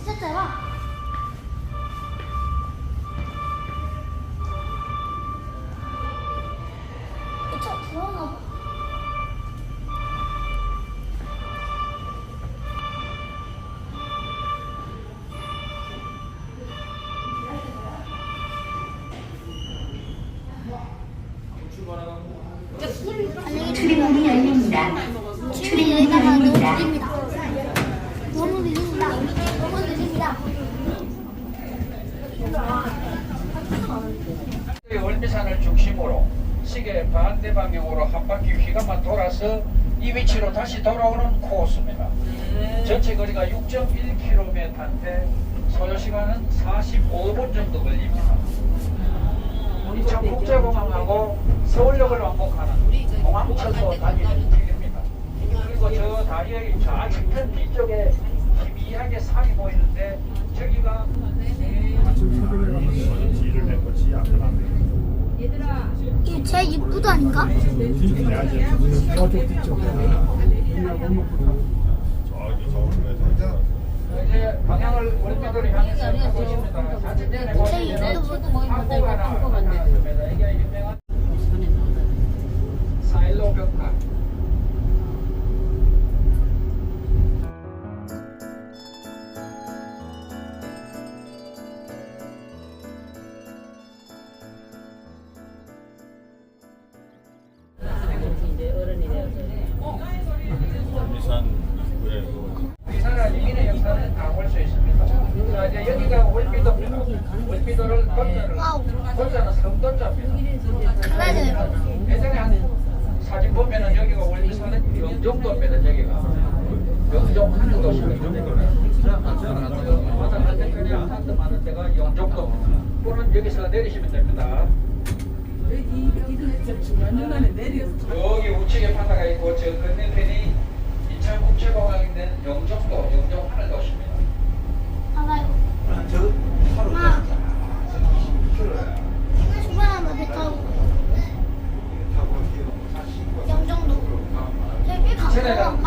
여기 진짜 짧아. 이차 들어오나 봐. 안녕히 출입문이 열립니다. 출이 여기다가 너무 느립니다. 너무 느립니다. 너무 느립니다. 이 월미산을 중심으로 시계 반대 방향으로 한 바퀴 휘감아 돌아서 이 위치로 다시 돌아오는 코스입니다. 전체 거리가 6.1km인데 소요 시간은 45분 정도 걸립니다. 인천 국제공항하고 서울역을 왕복하는 공항철도 다니는 길입니다. 그리고 저 다리의 좌측편 뒤쪽에 희미하게 산이 보이는데 저기가 것이 약하네. 이게 제 입구도 아닌가? 나타났습니다. 이게 유 미산 사람 이민의 역사는 다 볼 수 있습니다. 자, 이제 여기가 월미도 월미도를 건너는. 건너는 섬돈자입니다. 가나요? 예전에 한 사진 보면은 여기가 월미산은 영종도입니다. 여기가 영종 하는 도시입니다. 영종도. 또는 여기서 내리시면 됩니다. 여기 우측에 바다가 있고 저 건너편이 인천 국제공항이 있는 영종도, 영종 하늘 도시입니다. 엄마. 초반에 배 타고 영종도. 가까워 전에는 엄마.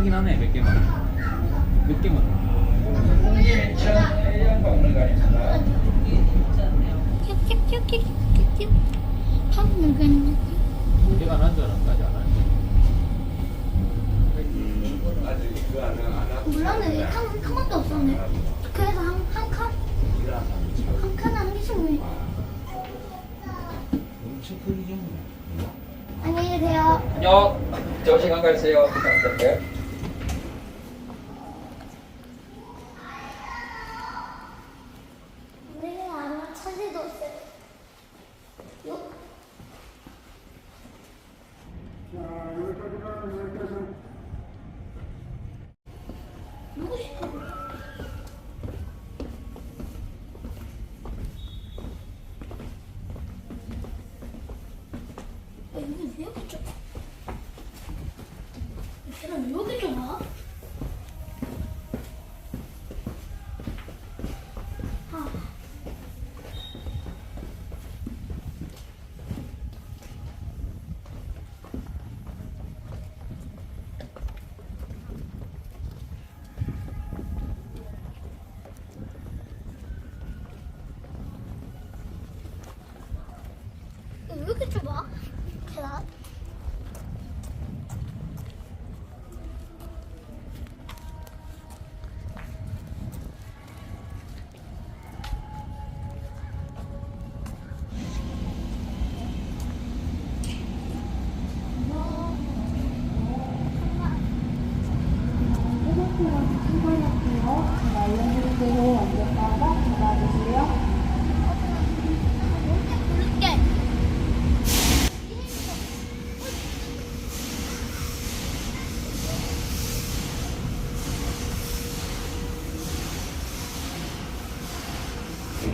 확인하네 몇 개만 몇 개만 통립인천 해양박물관입니다. 큐큐큐큐큐큐. 박물관. 개가 안 한줄 알았까지 안 하지 몰랐네. 한, 한 번도 없었네. 그래서 한, 한 칸? 한 칸에 한 개씩 왜? 안녕히 계세요. 안녕. 좋은 시간 가세요. 부탁드릴게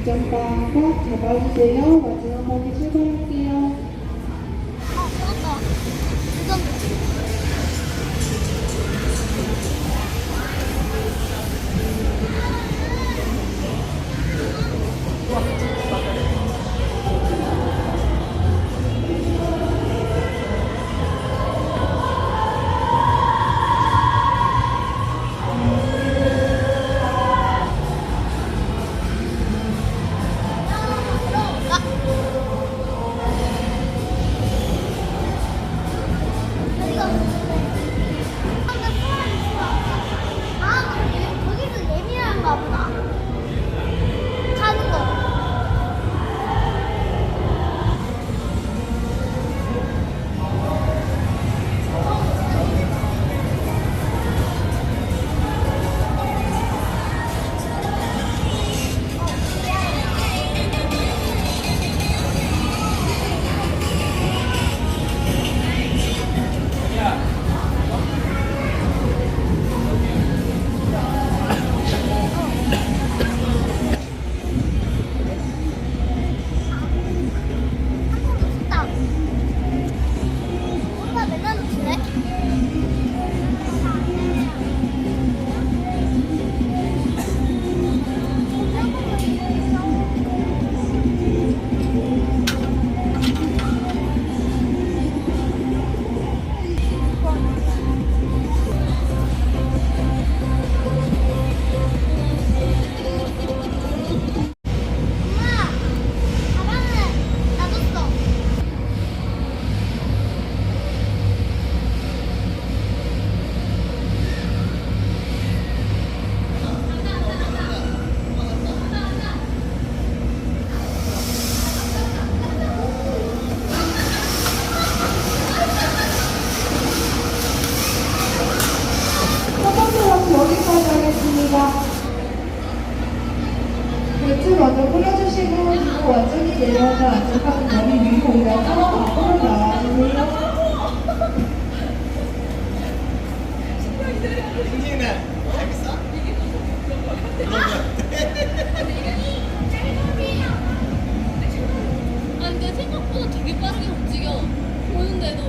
뒷전방 꽉 잡아주세요. 마지막 바퀴 출발할게요. 아, 맞다. 아. 먼저 뿌려주시고 그리고 완전히 내려오면 안쪽하고 머리 위로 올려서 앞으로. 나와주세요. 생각보다 되게 빠르게 움직여. 보는데도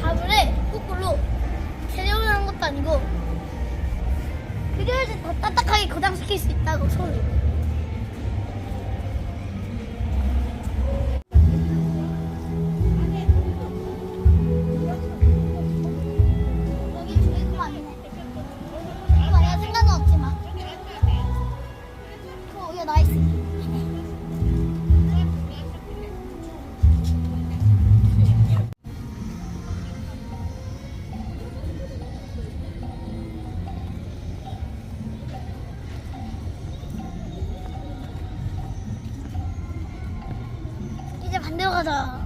잡으래. 거꾸로. 개념을 한 것도 아니고. 그래야지 더 딱딱하게 고정시킬 수 있다고 손을. 이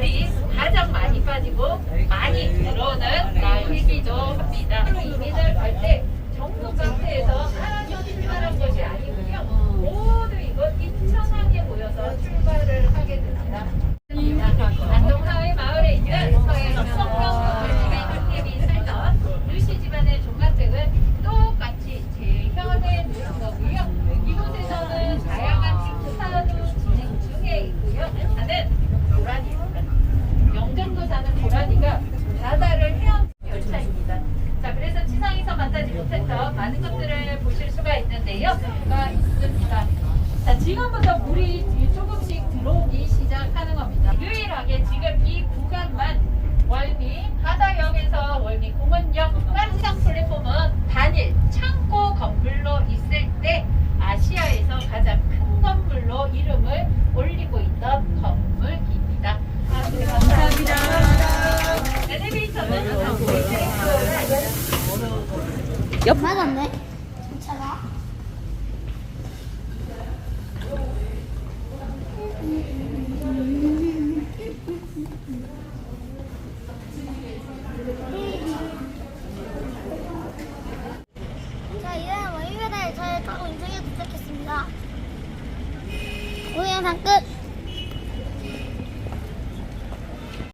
물이 가장 많이 빠지고 많이 들어오는 날이기도 합니다. 이민을 갈때 정부 카페에서 알아서 출발한 것이 아니고요. 모두 이곳 인천항에 모여서 출발을 하게 됩니다. 안동하회 마을에 있는 서해 성평 집이 살던 루시 집안의 종갓댁은 똑같이 재현해 놓은 거고요. 이곳에서는 다양한 행사도 진행 중에 있고요. 하는 고라니입니다. 영등도 사는 고라니가 바다를 헤엄 열차입니다. 자, 그래서 지상에서 만나지 못했던 많은 것들을 보실 수가 있는데요. 가 있습니다. 자, 지금부터 물이 조금씩 들어오기 시작하는 겁니다. 유일하게 지금 이 구간만 월미 바다역에서 월미 공원역까지 상 플랫폼은 단일 창고 건물로 있을 때 아시아에서 가장 큰 건물로 이름을 올리고 있던 건물입니다. 아, 네, 감사합니다. 엘리베이터는 맞았네.